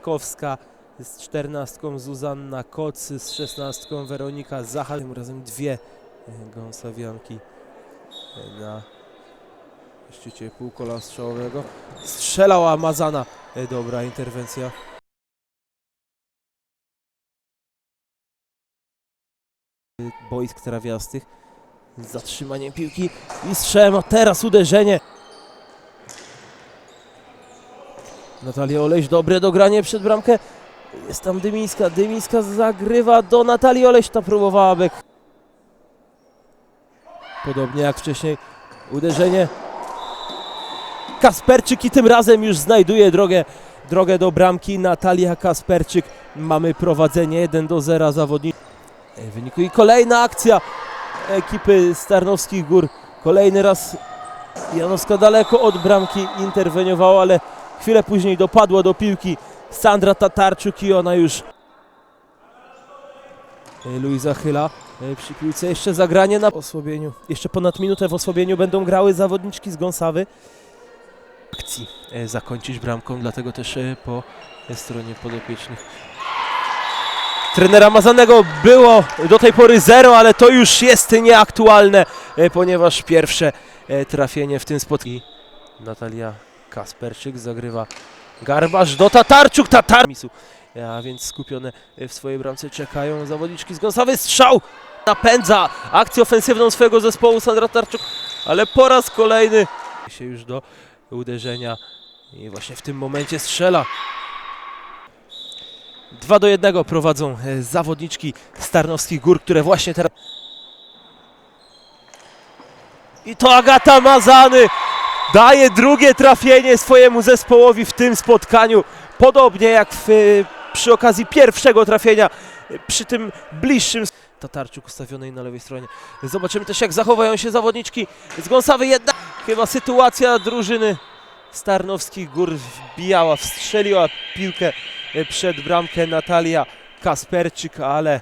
Kowska z czternastką Zuzanna Koc, z szesnastką Weronika Zacha. Tym razem dwie e, gąsawianki e, na szczycie półkola strzałowego. Strzelała Mazana. E, Dobra interwencja. Boisk trawiastych. Z Zatrzymaniem piłki i strzałem, a teraz uderzenie. Natalia Oleś, dobre dogranie przed bramkę. Jest tam Dymińska, Dymińska zagrywa do Natalii Oleś, ta próbowała bek. Podobnie jak wcześniej uderzenie. Kasperczyk i tym razem już znajduje drogę, drogę do bramki. Natalia Kasperczyk. Mamy prowadzenie 1 do 0 zawodnik. W wyniku i kolejna akcja ekipy Starnowskich Gór. Kolejny raz Janowska daleko od bramki interweniowała, ale chwilę później dopadła do piłki Sandra Tatarczuk i ona już E, Luiza Chyla e, przy piłce jeszcze zagranie na osłabieniu. Jeszcze ponad minutę w osłabieniu będą grały zawodniczki z Gąsawy. Akcji e, zakończyć bramką, dlatego też po stronie podopiecznych trenera Mazanego było do tej pory zero, ale to już jest nieaktualne, ponieważ pierwsze trafienie w tym spotkaniu. Natalia Kasperczyk zagrywa Garbasz do Tatarczuk, Tatar... Misu. A więc skupione w swojej bramce czekają zawodniczki z Gąsawy. Strzał! Napędza akcję ofensywną swojego zespołu Sandra Tarczuk, ale po raz kolejny się już do uderzenia i właśnie w tym momencie strzela. 2 do 1 prowadzą e, zawodniczki Starnowskich Gór, które właśnie teraz... I to Agata Mazany daje drugie trafienie swojemu zespołowi w tym spotkaniu. Podobnie jak w, e, przy okazji pierwszego trafienia, e, przy tym bliższym Tatarczuk ustawionej na lewej stronie. Zobaczymy też jak zachowają się zawodniczki z Gąsawy. Jedna chyba sytuacja drużyny Starnowskich Gór wbijała, wstrzeliła piłkę e, przed bramkę Natalia Kasperczyk, ale